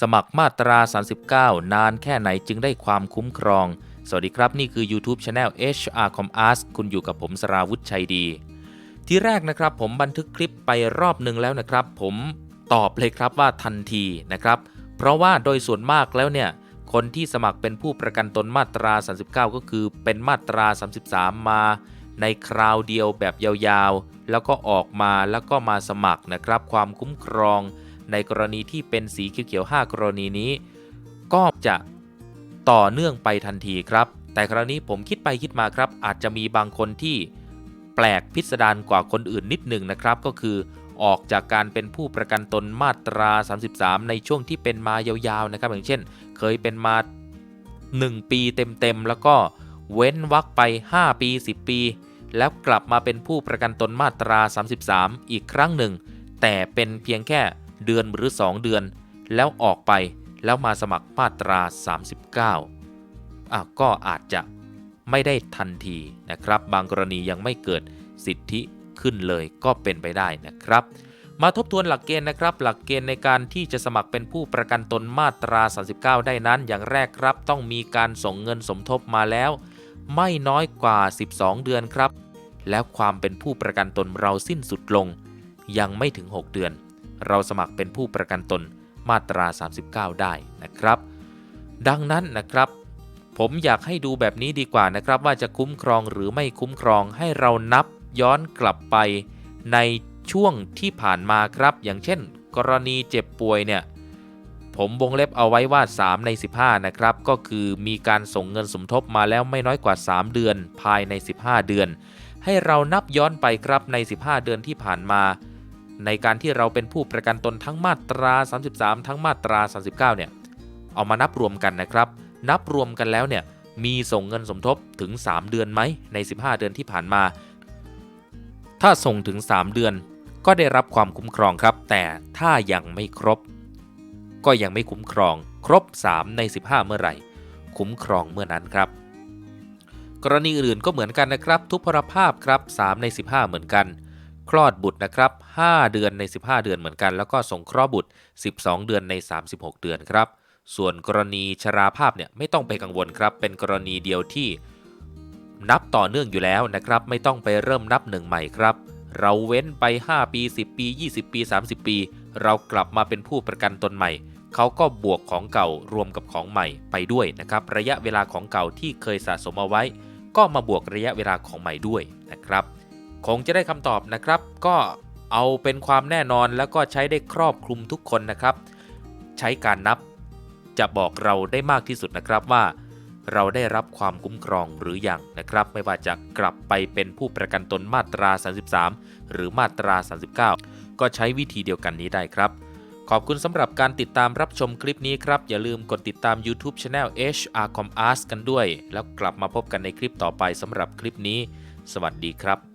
สมัครมาตรา 39 นานแค่ไหนจึงได้ความคุ้มครอง สวัสดีครับ นี่คือ YouTube Channel HR Com Ask คุณอยู่กับผมสราวุธชัยดี ที่แรกนะครับผมบันทึกคลิปไปรอบหนึ่งแล้วนะครับ ผมตอบเลยครับว่าทันทีนะครับ เพราะว่าโดยส่วนมากแล้วเนี่ย คนที่สมัครเป็นผู้ประกันตนมาตรา 39 ก็คือเป็นมาตรา 33 มาในคราวเดียวแบบยาวๆ แล้วก็ออกมาแล้วก็มาสมัครนะครับ ความคุ้มครอง ในกรณีที่เป็นสีเขียวๆ5กรณีนี้ ก็จะต่อเนื่องไปทันทีครับ แต่คราวนี้ผมคิดไปคิดมาครับ อาจจะมีบางคนที่แปลกพิสดารกว่าคนอื่นนิดหนึ่งนะครับ ก็คือออกจากการเป็นผู้ประกันตนมาตรา 33 ในช่วงที่เป็นมายาวๆนะครับ อย่างเช่น เคยเป็นมา 1 ปีเต็มๆแล้วก็เว้นวักไป 5 ปี 10 ปี แล้วกลับมาเป็นผู้ประกันตนมาตรา 33 อีกครั้งหนึ่ง แต่เป็นเพียงแค่ เดือนหรือ 2 เดือน แล้วออกไปแล้วมาสมัครมาตรา 39อะก็อาจจะไม่ได้ทันทีนะครับ บางกรณียังไม่เกิดสิทธิขึ้นเลยก็เป็นไปได้นะครับ มาทบทวนหลักเกณฑ์นะครับ หลักเกณฑ์ในการที่จะสมัครเป็นผู้ประกันตนมาตรา 39 ได้นั้น อย่างแรกครับ ต้องมีการส่งเงินสมทบมาแล้ว ไม่น้อยกว่า 12 เดือนครับ แล้วความเป็นผู้ประกันตนเราสิ้นสุดลง ยังไม่ถึง 6 เดือน เราสมัครเป็นผู้ประกันตนมาตรา 39 ได้นะครับ ดังนั้นนะครับ ผมอยากให้ดูแบบนี้ดีกว่านะครับ ว่าจะคุ้มครองหรือไม่คุ้มครองให้เรานับย้อนกลับไปในช่วงที่ผ่านมาครับ อย่างเช่น กรณีเจ็บป่วยเนี่ยผมวงเล็บเอาไว้ว่า 3 ใน 15 นะครับ ก็คือมีการส่งเงินสมทบมาแล้วไม่น้อยกว่า 3 เดือน ภายใน 15 เดือน ให้เรานับย้อนไปครับใน 15 เดือนที่ผ่านมา ในการที่เราเป็นผู้ประกันตนทั้งมาตรา 33 ทั้งมาตรา 39 เนี่ย เอามานับรวมกันนะครับ นับรวมกันแล้วเนี่ย มีส่งเงินสมทบถึง 3 เดือนไหมใน 15 เดือนที่ผ่านมา ถ้าส่งถึง 3 เดือน ก็ได้รับความคุ้มครองครับ แต่ถ้ายังไม่ครบ ก็ยังไม่คุ้มครอง ครบ 3 ใน 15 เมื่อไหร่ คุ้มครองเมื่อนั้นครับ กรณีอื่นก็เหมือนกันนะครับ ทุพพลภาพครับ 3 ใน 15 เหมือนกัน คลอดบุตรนะครับ 5 เดือนใน 15 เดือนเหมือนกัน แล้วก็สงเคราะห์บุตร 12 เดือนใน 36 เดือนครับ ส่วนกรณีชราภาพเนี่ยไม่ต้องไปกังวลครับ เป็นกรณีเดียวที่นับต่อเนื่องอยู่แล้วนะครับ ไม่ต้องไปเริ่มนับหนึ่งใหม่ครับ เราเว้นไป 5 ปี 10 ปี 20 ปี 30 ปี เรากลับมาเป็นผู้ประกันตนใหม่ เขาก็บวกของเก่ารวมกับของใหม่ไปด้วยนะครับ ระยะเวลาของเก่าที่เคยสะสมเอาไว้ ก็มาบวกระยะเวลาของใหม่ด้วยนะครับ คงจะได้คำตอบนะครับ ก็เอาเป็นความแน่นอนแล้วก็ใช้ได้ครอบคลุมทุกคนนะครับ ใช้การนับ จะบอกเราได้มากที่สุดนะครับว่า เราได้รับความคุ้มครองหรืออยังนะครับ ไม่ว่าจะกลับไปเป็นผู้ประกันตนมาตรา 33 หรือมาตรา 39 ก็ใช้วิธีเดียวกันนี้ได้ครับ ขอบคุณสำหรับการติดตามรับชมคลิปนี้ครับ อย่าลืมกดติดตาม YouTube Channel HR Com Ask กันด้วย แล้วกลับมาพบกันในคลิปต่อไปสำหรับคลิปนี้ สวัสดีครับ